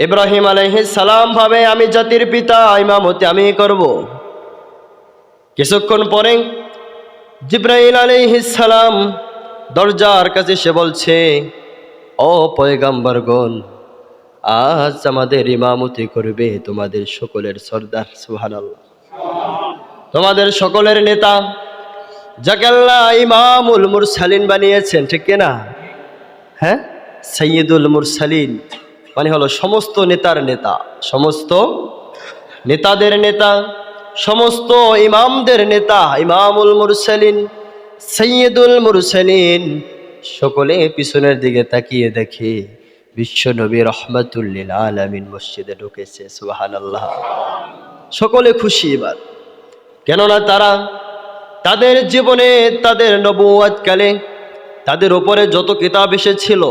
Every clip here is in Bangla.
ইব্রাহিম আলাইহিস সালাম ভাবে, আমি জাতির পিতা, ইমামতি আমি করব। কিছুক্ষণ পরে জিব্রাহিম আলাইহিস সালাম দরজার কাছে সে বলছে, ও পয়গাম্বরগণ, আজ আমাদের ইমামতি করবে তোমাদের সকলের সর্দার, সুবহানাল্লাহ। তোমাদের সকলের নেতা, যাকে আল্লাহ ইমামুল মুরসালিন বানিয়েছেন, ঠিক কিনা? হ্যাঁ? সৈয়দুল মুরসালিন। মানে হলো সমস্ত নেতার নেতা, সমস্ত নেতাদের নেতা, সমস্ত ইমামদের নেতা, ইমামুল মুরসালিন, সৈয়দুল মুরসালিন, সকলে পিছনের দিকে তাকিয়ে দেখে বিশ্ব নবী রহমতুল্লিল আলমিন মসজিদে ঢুকেছে সুবাহান আল্লাহ সকলে খুশি এবার। কেননা তারা তাদের জীবনে তাদের নবুয়াতকালে তাদের ওপরে যত কিতাব এসেছিল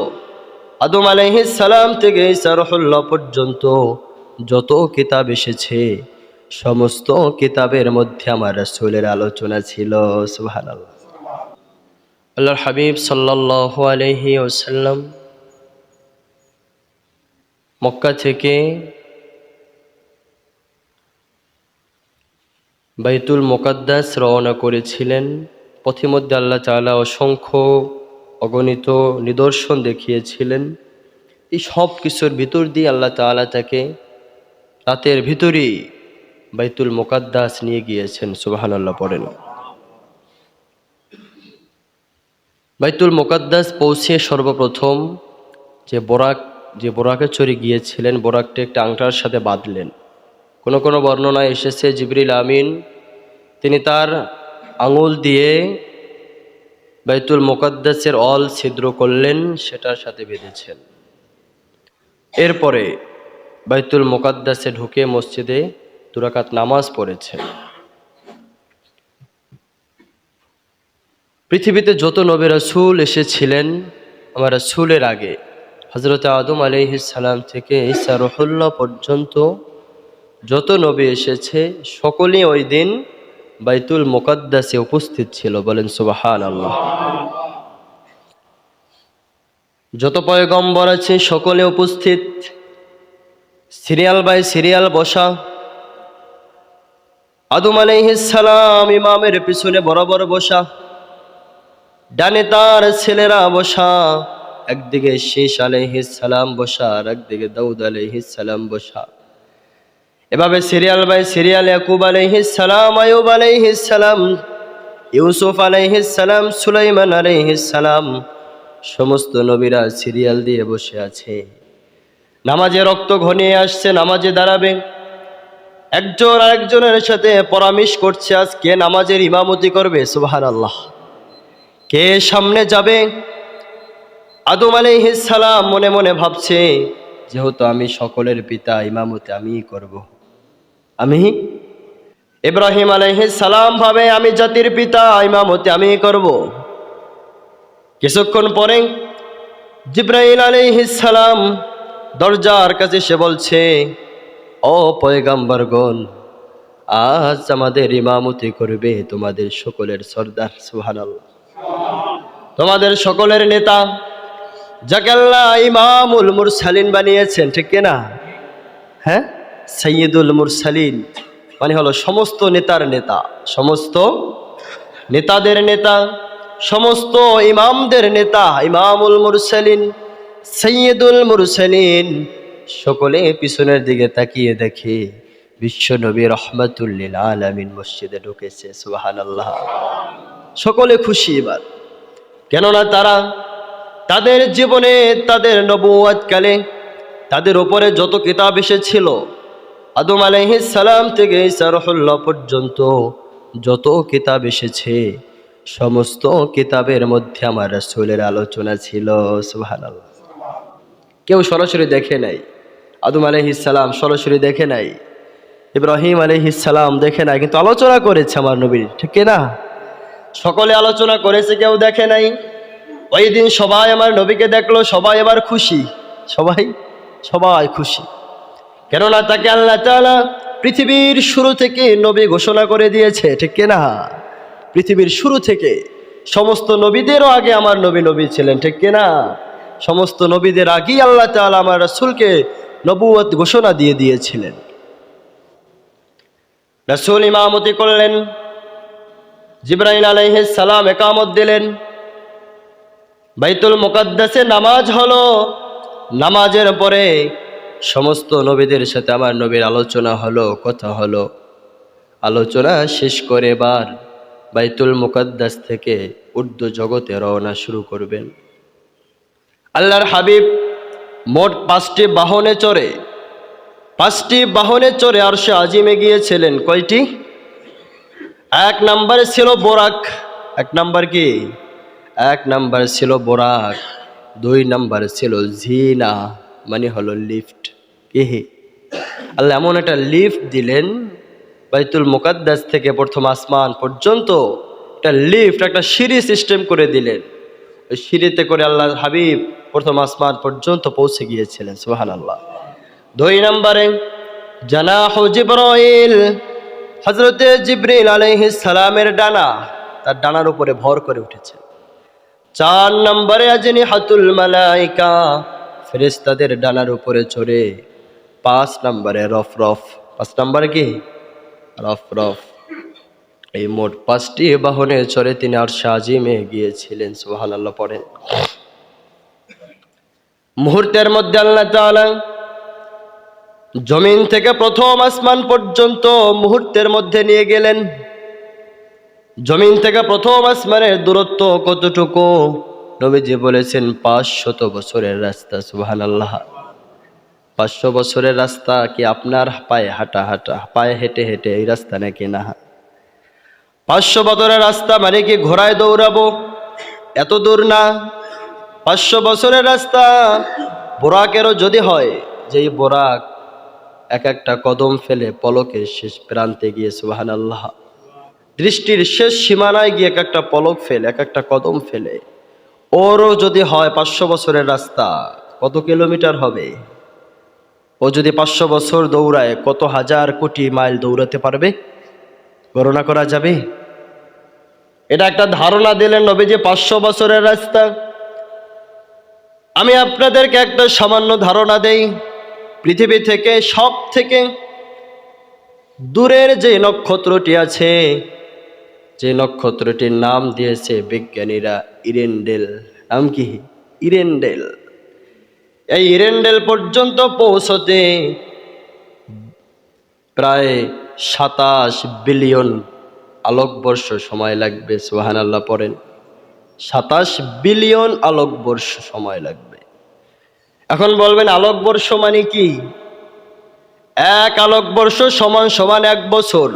আদম সালাম থেকে সারহুল্লাহ পর্যন্ত যত কিতাব এসেছে, সমস্ত কিতাবের মধ্যে আমার রাসূলের আলোচনা ছিল। সুবহানাল্লাহ। আল্লাহর হাবিব সাল্লাল্লাহু আলাইহি ওয়াসাল্লাম মক্কা থেকে বাইতুল মোকাদ্দাস রওনা করেছিলেন। পথিমধ্যে আল্লাহ তাআলা অসংখ্য অগণিত নিদর্শন দেখিয়েছিলেন। এই সব কিছুর ভিতর দিয়ে আল্লাহ তাআলা তাকে রাতের ভিতরেই বাইতুল মোকাদ্দাস নিয়ে গিয়েছেন সুবাহান আল্লাহ পড়েন। বাইতুল মোকাদ্দাস পৌঁছে সর্বপ্রথম যে বোরাক, যে বোরাকে চড়ে গিয়েছিলেন, বোরাকটা একটা আংটার সাথে বাঁধলেন। কোনো কোনো বর্ণনায় এসেছে, জিবরিল আমিন, তিনি তার আঙুল দিয়ে বাইতুল মোকাদ্দাসের অল ছিদ্র করলেন, সেটার সাথে বেঁধেছেন। এরপরে বাইতুল মোকাদ্দাসে ঢুকে মসজিদে দুরাকাত নামাজ পড়েছেন। পৃথিবীতে যত নবী রাসূল এসেছিলেন, আমার রাসূলের আগে হজরত আদম সালাম থেকে ঈসা রহুল্লাহ পর্যন্ত যত নবী এসেছে, সকলেই ওই দিন বাইতুল মোকাদ্দাসে উপস্থিত ছিল বলেন সুবাহান আল্লাহ যত পয়গম্বর আছে সকলে উপস্থিত। সিরিয়াল বাই সিরিয়াল বসা। আদম সালাম ইমামের পিছনে বরাবর বসা। ডানে তার ছেলেরা বসা। একদিকে শেষ সালাম বসা আর একদিকে দাউদ সালাম বসা। এভাবে সিরিয়াল বাই সিরিয়াল ইয়াকুব সালাম আয়ুব সালাম, ইউসুফ সালাম, সুলাইমান সালাম, সমস্ত নবীরা সিরিয়াল দিয়ে বসে আছে। নামাজে রক্ত ঘনিয়ে আসছে, নামাজে দাঁড়াবে। একজন আরেকজনের সাথে পরামিশ করছে আজ কে নামাজের ইমামতি করবে সুবাহান আল্লাহ কে সামনে যাবে? আদম সালাম মনে মনে ভাবছে, যেহেতু আমি সকলের পিতা, ইমামতি আমিই করব। আমি ইব্রাহিম সালাম ভাবে আমি জাতির পিতা, ইমামতি আমি করব। কিছুক্ষণ পরে জিব্রাইল সালাম দরজার কাছে সে বলছে, ও পয়গাম্বরগণ, আজ আমাদের ইমামতি করবে তোমাদের সকলের সর্দার, সুবহানাল্লাহ। তোমাদের সকলের নেতা, যাকে আল্লাহ ইমামুল মুরসালিন বানিয়েছেন, ঠিক কিনা হ্যাঁ? সৈয়দুল মুরসালিন। মানে হলো সমস্ত নেতার নেতা, সমস্ত নেতাদের নেতা, সমস্ত ইমামদের নেতা, ইমামুল মুরসালিন সৈয়দুল মুরসালিন। সকলে পিছনের দিকে তাকিয়ে দেখে, বিশ্ব নবী রহমতুল্লিল আলমিন মসজিদে ঢুকেছে সুবাহান আল্লাহ সকলে খুশি এবার। কেননা তারা তাদের জীবনে, তাদের নবুয়াতকালে তাদের ওপরে যত কিতাব এসেছিল আদম সালাম থেকে সারহুল্লাহ পর্যন্ত যত কিতাব এসেছে, সমস্ত কিতাবের মধ্যে আমার রাসূলের আলোচনা ছিল। সুবহানাল্লাহ। কেউ সরাসরি দেখে নাই। আদম সালাম সরাসরি দেখে নাই। ইব্রাহিম সালাম দেখে নাই, কিন্তু আলোচনা করেছে আমার নবীর। ঠিক না সকলে আলোচনা করেছে, কেউ দেখে নাই। ওই দিন সবাই আমার নবীকে দেখল, সবাই এবার খুশি। সবাই? সবাই খুশি। কেননা তাকে আল্লাহ তাআলা পৃথিবীর শুরু থেকে নবী ঘোষণা করে দিয়েছে, ঠিক না পৃথিবীর শুরু থেকে সমস্ত নবীদেরও আগে আমার নবী নবী ছিলেন, ঠিক না সমস্ত নবীদের আগেই আল্লাহ তাআলা আমার রাসূলকে নবুয়ত ঘোষণা দিয়ে দিয়েছিলেন। রসুল ইমামতি করলেন, জিব্রাইল আলাইহিস সালাম একামত দিলেন। বাইতুল মুকাদ্দাসে নামাজ হলো, নামাজের পরে সমস্ত নবীদের সাথে আমার নবীর আলোচনা হলো, কথা হলো। আলোচনা শেষ করে এবার বাইতুল মুকাদ্দাস থেকে উর্দু জগতে রওনা শুরু করবেন। আল্লাহর হাবিব মোট পাঁচটি বাহনে চড়ে, পাঁচটি বাহনে চড়ে আর সে আজিমে গিয়েছিলেন। কয়টি? এক নাম্বারে ছিল বোরাক, এক নাম্বার কি? এক নাম্বার ছিল বোরাক, দুই নাম্বার ছিল ঝিনা মানে হলো লিফট। কি আল্লাহ এমন একটা লিফট দিলেন, বাইতুল মুকাদ্দাস থেকে প্রথম আসমান পর্যন্ত একটা লিফট, একটা সিঁড়ি সিস্টেম করে দিলেন। ওই সিঁড়িতে করে আল্লাহ হাবিব প্রথম আসমান পর্যন্ত পৌঁছে গিয়েছিলেন সুহান আল্লাহ দুই নম্বরে, জানাহ জিব্রাইল হজরতে জিব্রিল আলাইহিস সালামের ডানা তার ডানার উপরে ভর করে উঠেছে। চার নম্বরে আজনি হাতুল মালাইকা ফেরেস্তাদের ডানার উপরে চড়ে পাঁচ নম্বরে রফ রফ পাঁচ নম্বরে কি? রফ রফ এই মোট পাঁচটি বাহনে চড়ে তিনি আর সাজিমে গিয়েছিলেন সোহান আল্লাহ পড়েন মুহূর্তের মধ্যে আল্লাহ জমিন থেকে প্রথম আসমান পর্যন্ত মুহূর্তের মধ্যে নিয়ে গেলেন। জমিন থেকে প্রথম আসমানের দূরত্ব কতটুকু? নবীজি বলেছেন, পাঁচশত বছরের রাস্তা সুবহান আল্লাহ পাঁচশো বছরের রাস্তা কি আপনার পায়ে হাঁটা হাঁটা, পায়ে হেঁটে হেঁটে এই রাস্তা নাকি না? পাঁচশো বছরের রাস্তা মানে কি ঘোড়ায় দৌড়াবো? এত দূর না। পাঁচশো বছরের রাস্তা বোরাকেরও যদি হয়, যেই বোরাক এক একটা কদম ফেলে পলকের শেষ প্রান্তে গিয়ে সুবাহান আল্লাহ দৃষ্টির শেষ সীমানায় গিয়ে এক একটা পলক ফেলে, এক একটা কদম ফেলে। ওরও যদি হয় পাঁচশো বছরের রাস্তা, কত কিলোমিটার হবে? ও যদি পাঁচশো বছর দৌড়ায়, কত হাজার কোটি মাইল দৌড়াতে পারবে? গণনা করা যাবে? এটা একটা ধারণা দিলেন নবী যে পাঁচশো বছরের রাস্তা। আমি আপনাদেরকে একটা সামান্য ধারণা দেই। পৃথিবী থেকে সব থেকে দূরের যে নক্ষত্রটি আছে, যে নক্ষত্রটির নাম দিয়েছে বিজ্ঞানীরা ইরেন্ডেল। নাম কি? ইরেন্ডেল। এই ইরেন্ডেল পর্যন্ত পৌঁছতে প্রায় সাতাশ বিলিয়ন আলোকবর্ষ সময় লাগবে সোহান আল্লাহ পড়েন। সাতাশ বিলিয়ন আলোকবর্ষ সময় লাগবে। এখন বলবেন আলোকবর্ষ মানে কি? এক আলোকবর্ষ সমান সমান এক বছর।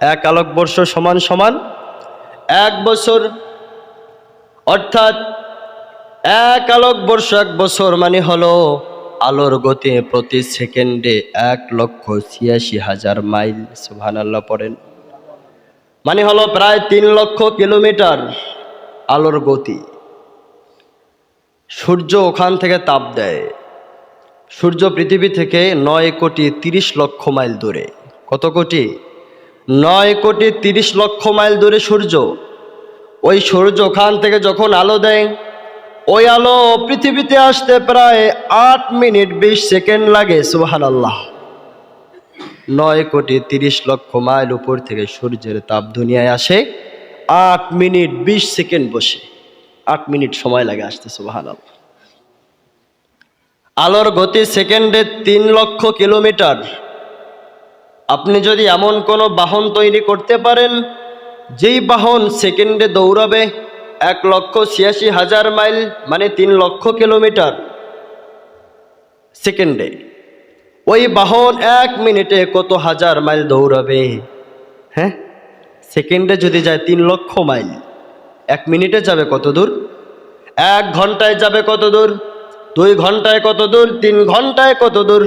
এক আলোকবর্ষ সমান সমান এক বছর। অর্থাৎ এক আলোকবর্ষ এক বছর মানে হলো আলোর গতি প্রতি সেকেন্ডে এক লক্ষ ছিয়াশি হাজার মাইল সুহান আল্লাহ পড়েন। মানে হলো প্রায় তিন লক্ষ কিলোমিটার আলোর গতি। সূর্য ওখান থেকে তাপ দেয়। সূর্য পৃথিবী থেকে নয় কোটি তিরিশ লক্ষ মাইল দূরে। কত কোটি? নয় কোটি তিরিশ লক্ষ মাইল দূরে সূর্য। ওই সূর্য ওখান থেকে যখন আলো দেয় ওই আলো পৃথিবীতে আসতে প্রায় আট মিনিট বিশ সেকেন্ড লাগে সুহান আল্লাহ নয় কোটি তিরিশ লক্ষ মাইল উপর থেকে সূর্যের তাপ দুনিয়ায় আসে, আট মিনিট বিশ সেকেন্ড বসে। আট মিনিট সময় লাগে আসতে সুবাহান আলোর গতি সেকেন্ডে তিন লক্ষ কিলোমিটার। আপনি যদি এমন কোনো বাহন তৈরি করতে পারেন, যেই বাহন সেকেন্ডে দৌড়াবে এক লক্ষ ছিয়াশি হাজার মাইল মানে তিন লক্ষ কিলোমিটার সেকেন্ডে। ওই বাহন এক মিনিটে কত হাজার মাইল দৌড়াবে? হ্যাঁ? সেকেন্ডে যদি যায় তিন লক্ষ মাইল, এক মিনিটে যাবে কত দূর? এক ঘন্টায় যাবে কত দূর? দুই ঘন্টায় কত দূর? তিন ঘন্টায় কত দূর?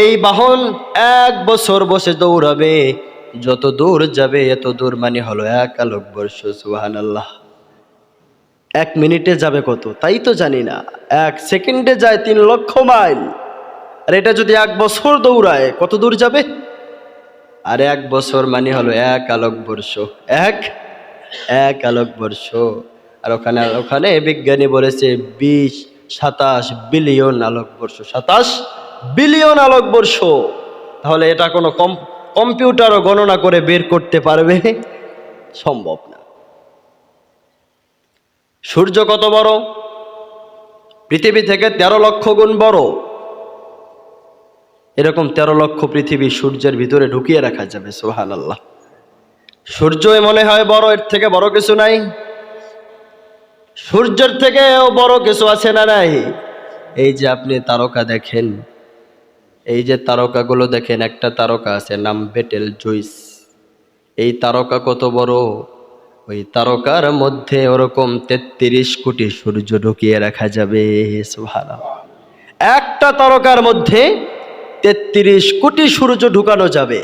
এই বাহন এক বছর বসে দৌড়াবে। যত দূর যাবে, এত দূর মানে হলো এক আলোক বর্ষ সুহান আল্লাহ এক মিনিটে যাবে কত? তাই তো জানি না। এক সেকেন্ডে যায় তিন লক্ষ মাইল। আর এটা যদি এক বছর দৌড়ায়, কত দূর যাবে? আর এক বছর মানে হলো এক আলোকবর্ষ এক? এক আলোকবর্ষ আর ওখানে ওখানে বিজ্ঞানী বলেছে বিশ, সাতাশ বিলিয়ন আলোকবর্ষ সাতাশ বিলিয়ন আলোকবর্ষ তাহলে এটা কোনো কম, কম্পিউটারও গণনা করে বের করতে পারবে? সম্ভব না। সূর্য কত বড়? পৃথিবী থেকে তেরো লক্ষ গুণ বড়। এরকম তেরো লক্ষ পৃথিবী সূর্যের ভিতরে ঢুকিয়ে রাখা যাবে সোহান আল্লাহ সূর্যই মনে হয় বড়, এর থেকে বড় কিছু নাই। সূর্যের থেকেও বড় কিছু আছে না নাই? এই যে আপনি তারকা দেখেন, এই যে তারকাগুলো দেখেন, একটা তারকা আছে, নাম বেটেল জুইস। এই তারকা কত বড়? ওই তারকার মধ্যে ওরকম তেত্রিশ কোটি সূর্য ঢুকিয়ে রাখা যাবে। একটা তারকার মধ্যে তেত্রিশ কোটি সূর্য ঢুকানো যাবে।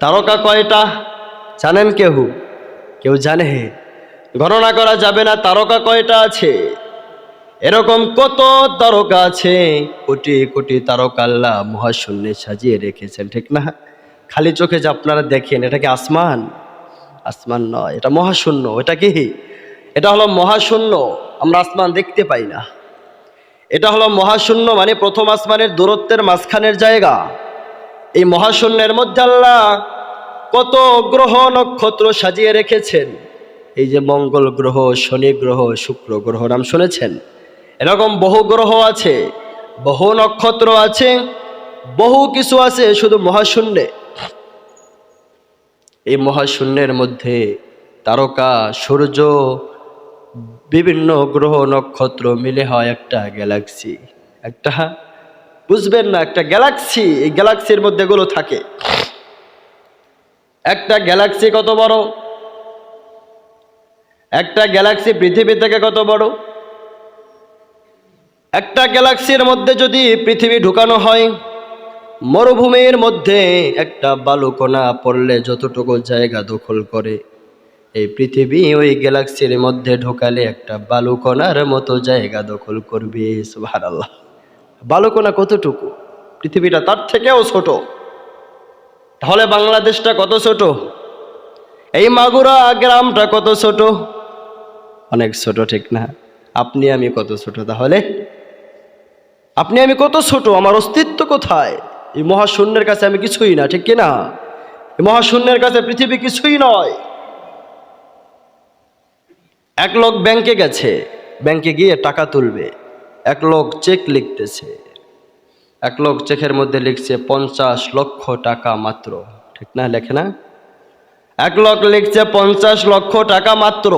তারকা কয়টা? জানেন কেউ? কেউ জানে? গণনা করা যাবে না তারকা কয়টা আছে। এরকম কত তারকা আছে? কোটি কোটি তারকা আল্লাহ মহাশূন্যে সাজিয়ে রেখেছেন, ঠিক না? খালি চোখে যে আপনারা দেখেন, এটা কি আসমান? আসমান নয়, এটা মহাশূন্য এটা কি? এটা হলো মহাশূন্য, আমরা আসমান দেখতে পাই না। এটা হলো মহাশূন্য মানে প্রথম আসমানের দূরত্বের মাঝখানের জায়গা। এই মহাশূন্যের মধ্যে আল্লাহ কত গ্রহ নক্ষত্র সাজিয়ে রেখেছেন। এই যে মঙ্গল গ্রহ, শনি গ্রহ, শুক্র গ্রহ, নাম শুনেছেন? এরকম বহু গ্রহ আছে, বহু নক্ষত্র আছে, বহু কিছু আছে, শুধু মহাশূন্যে। এই মহাশূন্যের মধ্যে তারকা, সূর্য, বিভিন্ন গ্রহ, নক্ষত্র মিলে হয় একটা গ্যালাক্সি একটা, বুঝবেন না, একটা গ্যালাক্সি এই গ্যালাক্সির মধ্যে এগুলো থাকে। একটা গ্যালাক্সি কত বড়? একটা গ্যালাক্সি পৃথিবী থেকে কত বড়? একটা গ্যালাক্সির মধ্যে যদি পৃথিবী ঢুকানো হয় মরুভূমির মধ্যে একটা বালুকণা পড়লে যতটুকু জায়গা দখল করে। এই পৃথিবী ওই গ্যালাক্সির মধ্যে ঢোকালে একটা বালুকণার মতো জায়গা দখল করবে, সুবহানাল্লাহ। বালুকণা কতটুকু? পৃথিবীটা তার থেকেও ছোট। তাহলে বাংলাদেশটা কত ছোট? এই মাগুরা গ্রামটা কত ছোট? অনেক ছোট, ঠিক না? আপনি আমি কত ছোট তাহলে? আপনি আমি কত ছোট? আমার অস্তিত্ব কোথায়? এই মহাশূন্যের কাছে আমি কিছুই না, ঠিক কিনা? এই মহাশূন্যের কাছে পৃথিবী কিছুই নয়। এক লোক ব্যাংকে গেছে, ব্যাংকে গিয়ে টাকা তুলবে। এক লোক চেক লিখতেছে। এক লোক চেকের মধ্যে লিখছে, পঞ্চাশ লক্ষ টাকা মাত্র, ঠিক না, লেখে না? এক লোক লিখছে, পঞ্চাশ লক্ষ টাকা মাত্র।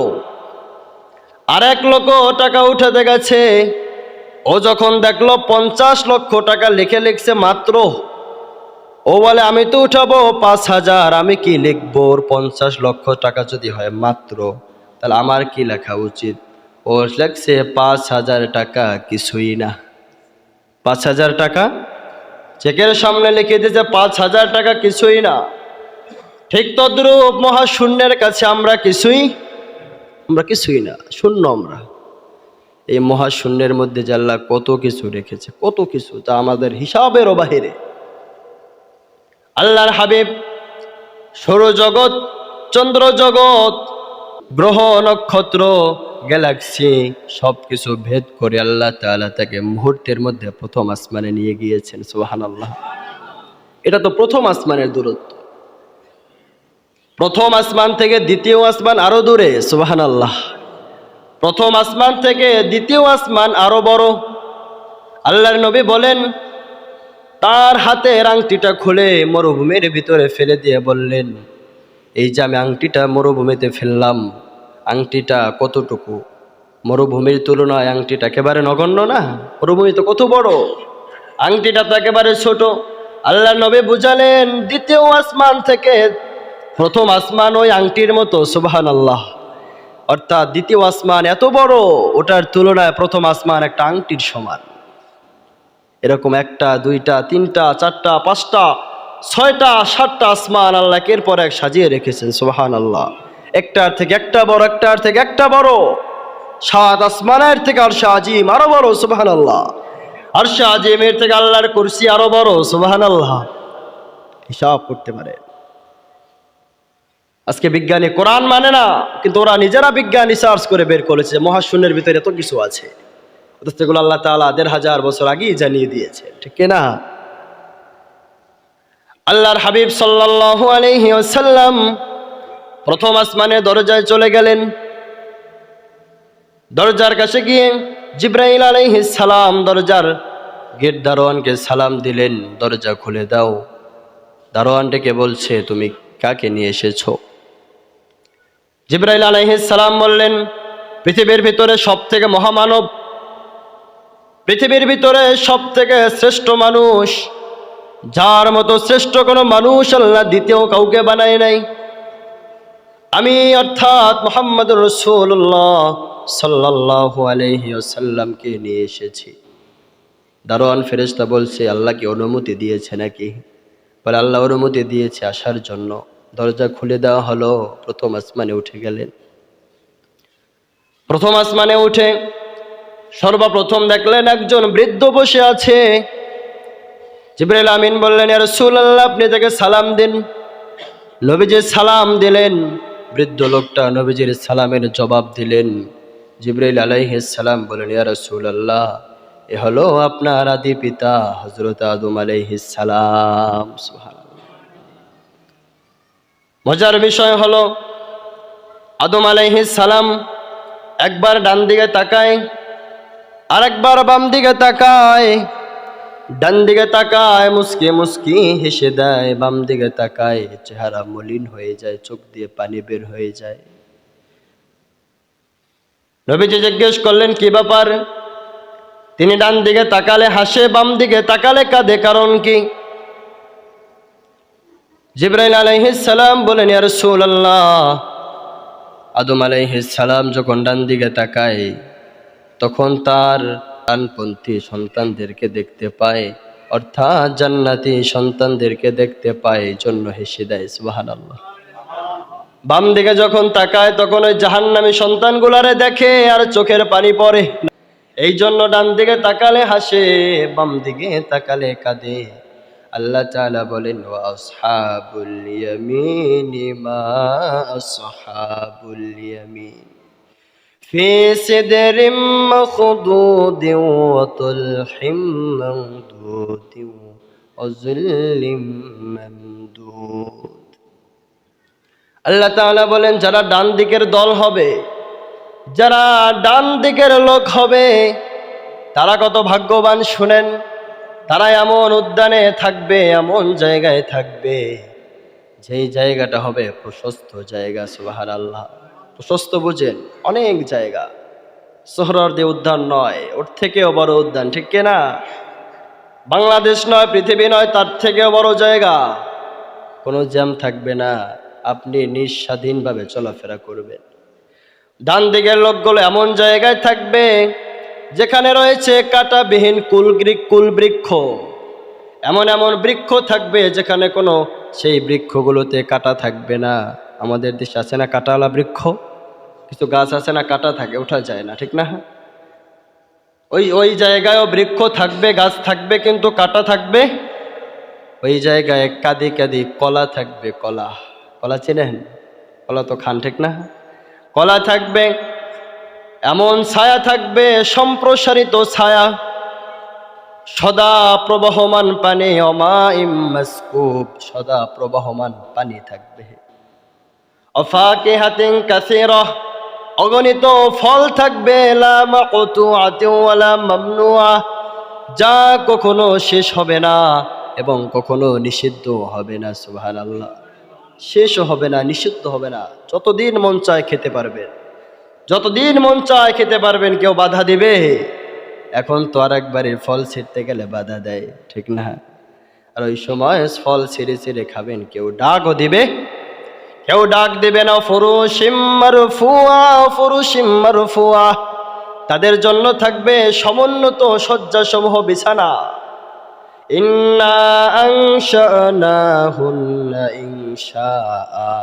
আর এক লোক টাকা উঠাতে গেছে ও যখন দেখল পঞ্চাশ লক্ষ টাকা লিখে লিখছে মাত্র, ও বলে, আমি তো উঠাবো পাঁচ হাজার, আমি কি লিখব ওর পঞ্চাশ লক্ষ টাকা যদি হয় মাত্র? তাহলে আমার কি লেখা উচিত? ও লেখছে, পাঁচ হাজার টাকা কিছুই না। পাঁচ হাজার টাকা? চেকের সামনে লিখে দিয়েছে, পাঁচ হাজার টাকা কিছুই না। ঠিক তদ্রূপ মহাশূন্যের কাছে আমরা কিছুই আমরা কিছুই না, শূন্য আমরা। এই মহাশূন্যের মধ্যে জাল্লা কত কিছু রেখেছে, কত কিছু তা আমাদের হিসাবেরও বাহিরে। আল্লাহর হাবিব সৌরজগৎ চন্দ্র জগৎ গ্রহ, নক্ষত্র, গ্যালাক্সি সব কিছু ভেদ করে আল্লাহ তাআলা তাকে মুহূর্তের মধ্যে প্রথম আসমানে নিয়ে গিয়েছেন সোহান আল্লাহ এটা তো প্রথম আসমানের দূরত্ব। প্রথম আসমান থেকে দ্বিতীয় আসমান আরও দূরে সোহান আল্লাহ প্রথম আসমান থেকে দ্বিতীয় আসমান আরও বড়। আল্লাহর নবী বলেন, তার হাতের আংটিটা খুলে মরুভূমির ভিতরে ফেলে দিয়ে বললেন, এই যে আমি আংটিটা মরুভূমিতে ফেললাম, আংটিটা কতটুকু? মরুভূমির তুলনায় আংটিটা একেবারে নগণ্য না? মরুভূমি তো কত বড়। আংটিটা তো একেবারে ছোট। আল্লাহ নবী বুঝালেন, দ্বিতীয় আসমান থেকে প্রথম আসমান ওই আংটির মতো সুবাহান আল্লাহ অর্থাৎ দ্বিতীয় আসমান এত বড়, ওটার তুলনায় প্রথম আসমান একটা আংটির সমান। এরকম একটা, দুইটা, তিনটা, চারটা, পাঁচটা, ছয়টা, সাতটা আসমান আল্লাহ এর পর এক সাজিয়ে রেখেছেন সোহান আল্লাহ একটার থেকে একটা বড়, একটার থেকে একটা বড়। সাত আসমানের থেকে আর আজিম আরও বড় সুবাহান আল্লাহ আর আজিমের থেকে আল্লাহর কুরসি আরও বড় সুবাহান আল্লাহ হিসাব করতে পারে। আজকে বিজ্ঞানী কোরআন মানে না, কিন্তু ওরা নিজেরা বিজ্ঞান রিসার্চ করে বের করেছে মহাশূন্যের ভিতরে এত কিছু আছে। অথচ আল্লাহ তাআলা দেড় হাজার বছর আগেই জানিয়ে দিয়েছে, ঠিক না আল্লাহর হাবিব আলাইহি ওয়াসাল্লাম প্রথম আসমানে দরজায় চলে গেলেন। দরজার কাছে গিয়ে জিব্রাইল আলাইহিস সালাম দরজার গেট দারোয়ানকে সালাম দিলেন, দরজা খুলে দাও। দারোয়ান ডেকে বলছে, তুমি কাকে নিয়ে এসেছ? জিব্রাইল সালাম বললেন, পৃথিবীর ভিতরে সব থেকে মহামানব, পৃথিবীর ভিতরে সব থেকে শ্রেষ্ঠ মানুষ, যার মতো শ্রেষ্ঠ কোনো মানুষ আল্লাহ দ্বিতীয় কাউকে বানায় নাই। আমি অর্থাৎ মোহাম্মদ রসুল্লাহ সাল্লাহ আলহি আসাল্লামকে নিয়ে এসেছি। দারোয়ান ফেরেস্তা বলছে, আল্লাহ কি অনুমতি দিয়েছে নাকি? বলে, আল্লাহ অনুমতি দিয়েছে আসার জন্য। দরজা খুলে দেওয়া হলো। প্রথম আসমানে উঠে গেলেন। প্রথম আসমানে উঠে সর্বপ্রথম দেখলেন একজন বৃদ্ধ বসে আছে। জিব্রাইল আমিন বললেন রসুল আল্লাহ আপনি তাকে সালাম দিন। নবীজি সালাম দিলেন। বৃদ্ধ লোকটা নবীজির সালামের জবাব দিলেন। জিব্রাইল আলাইহিস সালাম বলেন ইয়া রসুল আল্লাহ এ হলো আপনার আদি পিতা হজরত আদম আলাইহিস সালাম। সুবহানাল্লাহ। মজার বিষয় হলো, আদম আলাইহিস সালাম একবার ডান দিকে তাকায় আর একবার বাম দিকে তাকায়, ডান দিকে তাকায়, মুসকি মুসকি হেসে দেয়, বাম দিকে তাকায়, চেহারা মলিন হয়ে যায়, চোখ দিয়ে পানি বের হয়ে যায়। নবীজি জিজ্ঞেস করলেন, কি ব্যাপার? তিনি ডান দিকে তাকালে হাসে, বাম দিকে তাকালে কাঁদে, কারণ কি? জিব্রাইল আলাইহিস সালাম বলেন, ইয়া রাসূলুল্লাহ। আদম আলাইহিস সালাম যখন ডান দিকে তাকায়, তখন তার ডানপন্থী সন্তানদেরকে দেখতে পায়, অর্থাৎ জান্নাতি সন্তানদেরকে দেখতে পায় জন্য হেসে দেয়, সুবহানাল্লাহ। বাম দিকে যখন তাকায়, তখন ওই জাহান্নামী সন্তানগুলারে দেখে, আর চোখের পানি পড়ে। এই জন্য ডান দিকে তাকালে হাসে, বাম দিকে তাকালে কাঁদে। আল্লাহ তাআলা বলেন ওয়া আসহাবুল ইয়ামিনি মা আসহাবুল ইয়ামিন في سدر مخضود وطلح ممدود وظل ممدود আল্লাহ তাআলা বলেন যারা ডান দিকের দল হবে যারা ডান দিকের লোক হবে তারা কত ভাগ্যবান শুনেন তারা এমন উদ্যানে থাকবে, এমন জায়গায় থাকবে। যেই জায়গাটা হবে প্রশস্ত জায়গা সুবাহার আল্লাহ প্রশস্ত বুঝেন অনেক জায়গা। সোহরদি উদ্যান নয়, ওর থেকেও বড় উদ্যান, ঠিক না? বাংলাদেশ নয়, পৃথিবী নয়, তার থেকেও বড় জায়গা। কোনো জ্যাম থাকবে না, আপনি নিঃস্বাধীনভাবে চলাফেরা করবেন। ডান দিকের লোকগুলো এমন জায়গায় থাকবে যেখানে রয়েছে কাটাবিহীন কুল কুল বৃক্ষ। এমন এমন বৃক্ষ থাকবে যেখানে কোনো সেই বৃক্ষগুলোতে কাটা থাকবে না। আমাদের দেশে আছে না কাটাওয়ালা বৃক্ষ? কিছু গাছ আছে না কাটা থাকে, ওঠা যায় না, ঠিক না? ওই ওই জায়গায়ও বৃক্ষ থাকবে, গাছ থাকবে, কিন্তু কাটা থাকবে? ওই জায়গায় কাদি কাদি কলা থাকবে, কলা। কলা চেনেন? কলা তো খান, ঠিক না? কলা থাকবে এমন ছায়া থাকবে, সম্প্রসারিত ছায়া। সদা প্রবহমান পানি অমাইমাসকুব সদা প্রবহমান পানি থাকবে। অফাকে হাতিং কাসিরহ অগণিত ফল থাকবে যা কখনো শেষ হবে না এবং কখনো নিষিদ্ধ হবে না, সুবহানাল্লাহ। শেষও হবে না, নিষিদ্ধ হবে না। যতদিন মন চায় খেতে পারবেন। যতদিন মন চায় খেতে পারবেন, কেউ বাধা দিবে। এখন তো আর একবারে ফল ছিঁড়তে গেলে বাধা দেয়, ঠিক না? আর ওই সময় ফল ছিঁড়ে ছিঁড়ে খাবেন, কেউ ডাকও দিবে। কেউ ডাক দেবে না ফুরুশিম মারফুয়া ফুরুশিম মারফুয়া তাদের জন্য থাকবে সমুন্নত শয্যাসমূহ বিছানা। ইন্না আনশানাহুন্না ইনশাআ।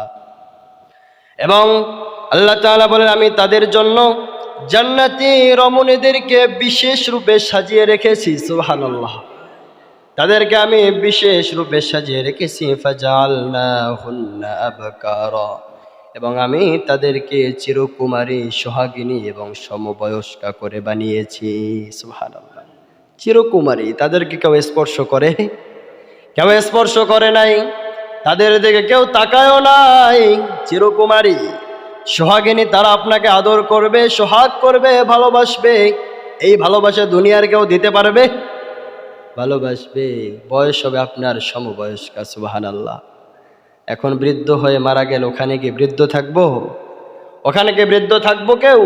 এবং আল্লাহ তাআলা বলেন, আমি তাদের জন্য জান্নাতি রমণীদেরকে বিশেষ রূপে সাজিয়ে রেখেছি। সুবহানাল্লাহ। তাদেরকে আমি বিশেষ রূপে সাজিয়ে রেখেছি। এবং আমি তাদেরকে চিরকুমারী, সোহাগিনী এবং সমবয়স্কা করে বানিয়েছি। সুবহানাল্লাহ। চিরকুমারী, তাদেরকে কেউ স্পর্শ করে? কেউ স্পর্শ করে নাই? তাদের দিকে কেউ তাকায়ও নাই। চিরকুমারী, সোহাগিনী তারা আপনাকে আদর করবে, সোহাগ করবে, ভালোবাসবে। এই ভালোবাসা দুনিয়ার কেউ দিতে পারবে? ভালোবাসবে। বয়স হবে আপনার সমবয়স্ক সুবাহান আল্লাহ এখন বৃদ্ধ হয়ে মারা গেল, ওখানে কি বৃদ্ধ থাকব? ওখানে কি বৃদ্ধ থাকব কেউ?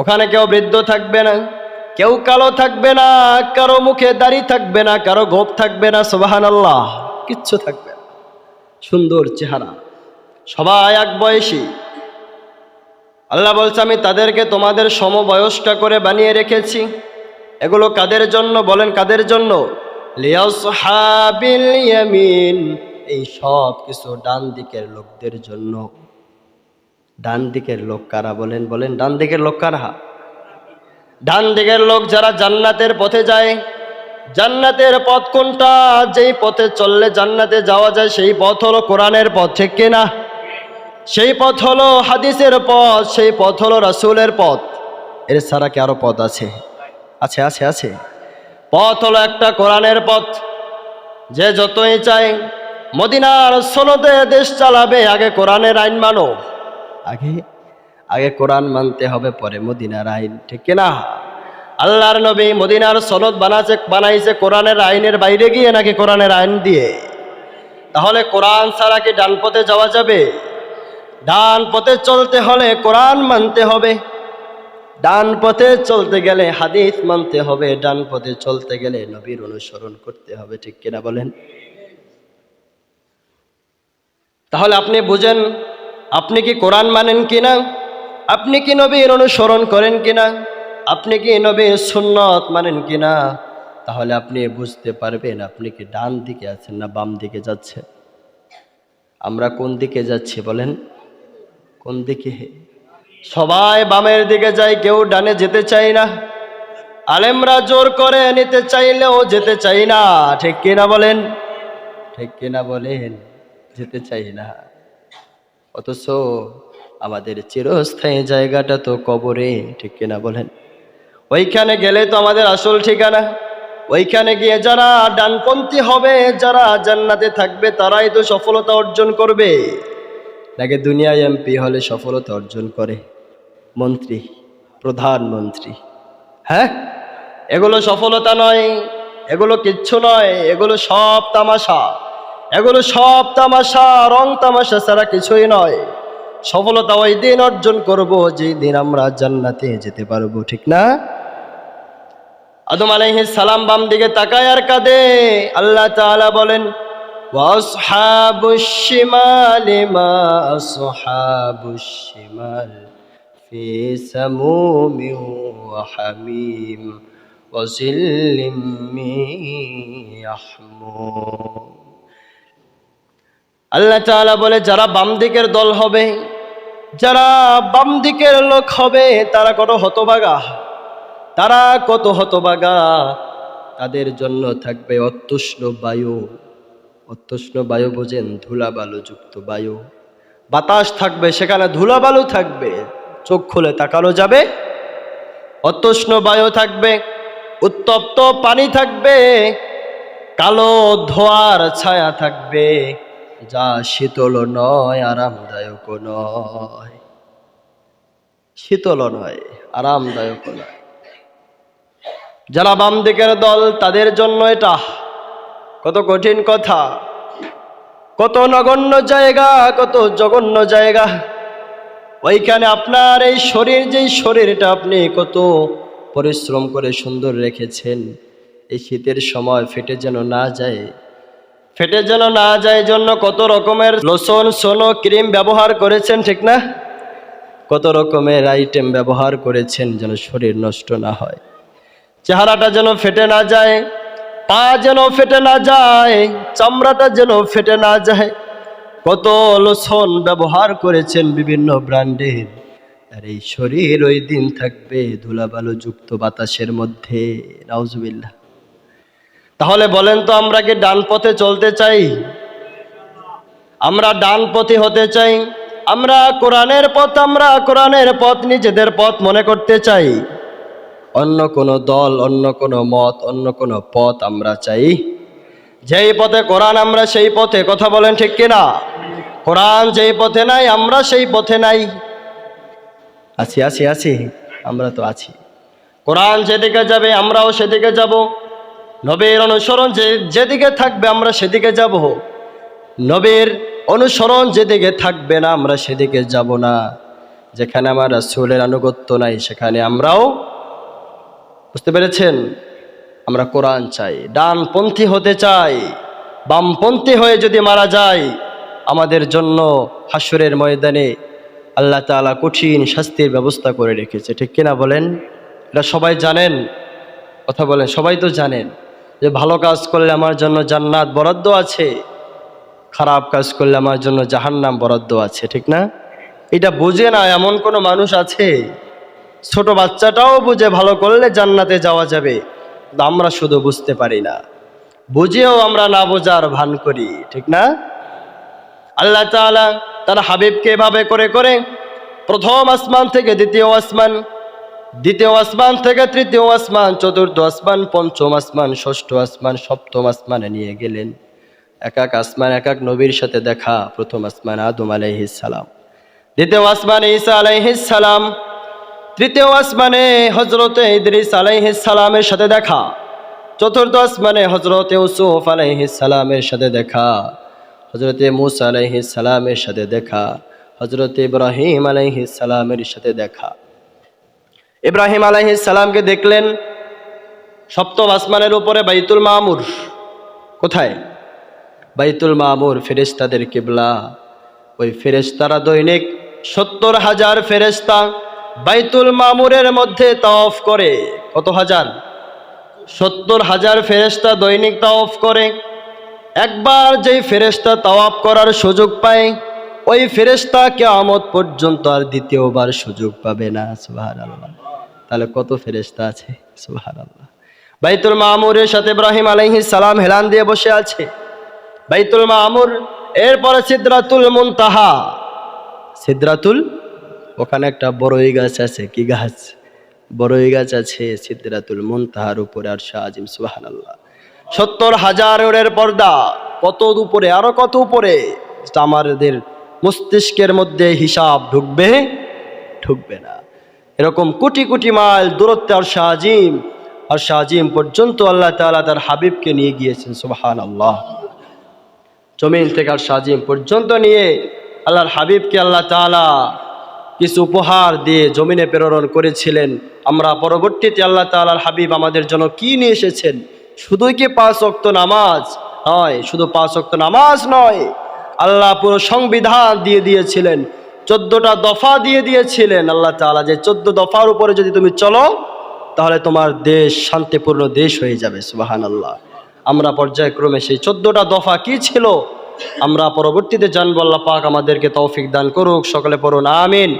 ওখানে কেউ বৃদ্ধ থাকবে না। কেউ কালো থাকবে না, কারও মুখে দাড়ি থাকবে না, কারও গোপ থাকবে না সুবাহান আল্লাহ কিচ্ছু থাকবে সুন্দর চেহারা। সবাই এক বয়সী। আল্লাহ বলছে, আমি তাদেরকে তোমাদের সমবয়স্কা করে বানিয়ে রেখেছি। এগুলো কাদের জন্য? বলেন, কাদের জন্য? এই সব কিছু ডান দিকের লোকদের জন্য। ডান দিকের লোক কারা বলেন? বলেন, ডান দিকের লোক কারা? ডান দিকের লোক যারা জান্নাতের পথে যায় জান্নাতের পথ কোনটা? যেই পথে চললে জান্নাতে যাওয়া যায়, সেই পথ হলো কোরআনের পথ, ঠিক কিনা সেই পথ হলো হাদিসের পথ, সেই পথ হলো রাসূলের পথ। এর ছাড়া কি আরও পথ আছে? আছে আছে আছে। পথ হলো একটা কোরআনের পথ। যে যতই চাই, মদিনার সনদে দেশ চালাবে, আগে কোরআনের আইন মানো। আগে আগে কোরআন মানতে হবে, পরে মদিনার আইন, ঠিক না? আল্লাহর নবী মদিনার সনদ বানাচ্ছে বানাইছে কোরআনের আইনের বাইরে গিয়ে নাকি কোরআনের আইন দিয়ে। তাহলে কোরআন ছাড়া কি ডান পথে যাওয়া যাবে? ডান পথে চলতে হলে কোরআন মানতে হবে। ডান পথে চলতে গেলে হাদিস মানতে হবে। ডান পথে চলতে গেলে নবীর অনুসরণ করতে হবে, ঠিক কিনা বলেন? তাহলে আপনি বুঝেন, আপনি কি কোরআন মানেন কিনা? আপনি কি নবীর অনুসরণ করেন কিনা? আপনি কি নবীর সুন্নত মানেন কি না তাহলে আপনি বুঝতে পারবেন আপনি কি ডান দিকে আছেন না বাম দিকে যাচ্ছেন। আমরা কোন দিকে যাচ্ছি বলেন? কোন দিকে? সবাই বামের দিকে যায়, কেউ ডানে যেতে চাই না। আলেমরা জোর করে নিতে চাইলেও যেতে চাই না। ঠিক কিনা বলেন? ঠিক কিনা বলেন? যেতে চাই না। অথচ আমাদের চিরস্থায়ী জায়গাটা তো কবরে, ঠিক কিনা বলেন? ওইখানে গেলে তো আমাদের আসল ঠিকানা। ওইখানে গিয়ে যারা ডানপন্থী হবে, যারা জান্নাতে থাকবে, তারাই তো সফলতা অর্জন করবে। নাকি দুনিয়ায় এমপি হলে সফলতা অর্জন করে? মন্ত্রী, প্রধানমন্ত্রী। হ্যাঁ? এগুলো সফলতা নয়, এগুলো কিচ্ছু নয়, এগুলো সব তামাশা। এগুলো সব তামাশা, রং তামাশা ছাড়া কিছুই নয়। সফলতা ওই দিন অর্জন করব, যেই দিন আমরা জান্নাতে যেতে পারব, ঠিক না? আদম আলাইহিস সালাম বাম দিকে তাকায় আর কাঁদে। আল্লাহ তাআলা বলেন আল্লাহ তাআলা বলে, যারা বাম দিকের দল হবে, যারা বাম দিকের লোক হবে, তারা কত হতবাগা তারা কত হতবাগা? তাদের জন্য থাকবে অত্যুষ্ণ বায়ু। অত্যুষ্ণ বায়ু বোঝেন ধুলাবালু যুক্ত বায়ু। বাতাস থাকবে, সেখানে ধুলাবালু থাকবে। চোখ খুলে তাকানো যাবে। অত্যুষ্ণ বায়ু থাকবে, উত্তপ্ত পানি থাকবে, কালো ধোয়ার ছায়া থাকবে, যা শীতল নয় আরামদায়ক নয়। শীতল নয় আরামদায়ক নয়। যারা বাম দিকের দল, তাদের জন্য এটা। কত কঠিন কথা। কত নগণ্য জায়গা, কত জঘন্য জায়গা। ওইখানে আপনার এই শরীর, যেই শরীরটা আপনি কত পরিশ্রম করে সুন্দর রেখেছেন, এই শীতের সময় ফেটে যেন না যায়। ফেটে যেন না যায় জন্য কত রকমের লোশন, সোনো, ক্রিম ব্যবহার করেছেন, ঠিক না? কত রকমের আইটেম ব্যবহার করেছেন যেন শরীর নষ্ট না হয়। চেহারাটা যেন ফেটে না যায়, পা যেন ফেটে না যায়, চামড়াটা যেন ফেটে না যায়। কত লোশন ব্যবহার করেছেন বিভিন্ন ব্র্যান্ডের আর এই শরীর ওই দিন থাকবে ধুলাবালু যুক্ত বাতাসের মধ্যে, নাউজুবিল্লাহ। তাহলে বলেন তো, আমরা কি ডান পথে চলতে চাই? আমরা ডান পথে হতে চাই। আমরা কোরআনের পথ, আমরা কোরআনের পথ, নিজেদের পথ মনে করতে চাই। অন্য কোনো দল, অন্য কোনো মত, অন্য কোনো পথ আমরা চাই। যেই পথে কোরআন, আমরা সেই পথে, কথা বলেন ঠিক কিনা? কোরআন যেই পথে নাই, আমরা সেই পথে নাই। আছি আছি আছি, আমরা তো আছি। কোরআন যেদিকে যাবে, আমরাও সেদিকে যাব। নবীর অনুসরণ যে, যেদিকে থাকবে, আমরা সেদিকে যাব। নবীর অনুসরণ যেদিকে থাকবে না, আমরা সেদিকে যাব না। যেখানে আমার রাসূলের আনুগত্য নাই, সেখানে আমরাও বুঝতে পেরেছেন? আমরা কোরআন চাই। ডানপন্থী হতে চাই। বামপন্থী হয়ে যদি মারা যায়, আমাদের জন্য হাসুরের ময়দানে আল্লাহ তাআলা কঠিন শাস্তির ব্যবস্থা করে রেখেছে। ঠিক কিনা বলেন? এটা সবাই জানেন? কথা বলেন, সবাই তো জানেন যে ভালো কাজ করলে আমার জন্য জান্নাত বরাদ্দ আছে, খারাপ কাজ করলে আমার জন্য জাহান্নাম বরাদ্দ আছে। ঠিক না? এটা বুঝে না এমন কোনো মানুষ আছে ছোট বাচ্চাটাও বুঝে ভালো করলে জান্নাতে যাওয়া যাবে। আমরা শুধু বুঝতে পারি না। বুঝেও আমরা না বোঝার ভান করি, ঠিক না? আল্লাহ তাআলা তার হাবিবকে এভাবে করে করে প্রথম আসমান থেকে দ্বিতীয় আসমান দ্বিতীয় আসমান থেকে তৃতীয় আসমান, চতুর্থ আসমান, পঞ্চম আসমান, ষষ্ঠ আসমান, সপ্তম আসমানে নিয়ে গেলেন। এক এক আসমান, এক এক নবীর সাথে দেখা, প্রথম আসমান আদম আলাইহিস সালাম, দ্বিতীয় আসমানে ঈসা আলাইহিস সালাম তৃতীয় আসমানে হজরতে ইদ্রিস সালামের সাথে দেখা। চতুর্থ আসমানে হজরত ইউসুফ সালামের সাথে দেখা। হজরতে মুসা সালামের সাথে দেখা। হজরত ইব্রাহিম সালামের সাথে দেখা। ইব্রাহিম সালামকে দেখলেন সপ্তম আসমানের উপরে বাইতুল মামুর। কোথায়? বাইতুল মামুর ফেরেস্তাদের কিবলা। ওই ফেরেশতারা দৈনিক সত্তর হাজার ফেরেশতা বাইতুল মামুরের মধ্যে তাওফ করে। কত হাজার? সত্তর হাজার ফেরেশতা দৈনিক তাওফ করে। একবার যেই ফেরেশতা তাওয়াফ করার সুযোগ পায়, ওই ফেরেশতা কেয়ামত পর্যন্ত আর দ্বিতীয়বার সুযোগ পাবে না। সুবহানাল্লাহ। তাহলে কত ফেরেশতা আছে? সুবহানাল্লাহ। বাইতুল মামুরের সাথে ইব্রাহিম আলাইহিস সালাম হেলান দিয়ে বসে আছে। বাইতুল মামুর, এরপরে সিদ্রাতুল মুনতাহা। সিদ্রাতুল ওখানে একটা বড়ই গাছ আছে, কি গাছ? বড়ই গাছ আছে সিদ্রাতুল মুনতাহার উপরে আর শাহ আজিম, সুবহানাল্লাহ। সত্তর হাজারের পর্দা, কত উপরে, আরও কত উপরে? আমাদের মস্তিষ্কের মধ্যে হিসাব ঢুকবে ঢুকবে না। এরকম কোটি কোটি মাইল দূরত্বে আর শাহজিম আর শাহজিম পর্যন্ত আল্লাহ তাআলা তার হাবিবকে নিয়ে গিয়েছেন সুবহান আল্লাহ জমিন থেকে আর শাহজিম পর্যন্ত নিয়ে আল্লাহর হাবিবকে আল্লাহ তাআলা কিছু উপহার দিয়ে জমিনে প্রেরণ করেছিলেন। আমরা পরবর্তীতে আল্লাহ তাআলার হাবিব আমাদের জন্য কি নিয়ে এসেছেন? শুধুই কি পাঁচ অক্ত নামাজ? নয় শুধু পাঁচ অক্ত নামাজ নয়। আল্লাহ পুরো সংবিধান দিয়ে দিয়েছিলেন, চোদ্দটা দফা দিয়ে দিয়েছিলেন। আল্লাহ তাআলা যে চোদ্দ দফার উপরে যদি তুমি চলো, তাহলে তোমার দেশ শান্তিপূর্ণ দেশ হয়ে যাবে সুবাহান আল্লাহ আমরা পর্যায়ক্রমে সেই চোদ্দটা দফা কি ছিল? আমরা পরবর্তীতে জানব আল্লাহ পাক আমাদেরকে তৌফিক দান করুক সকলে পড়ুন আমিন।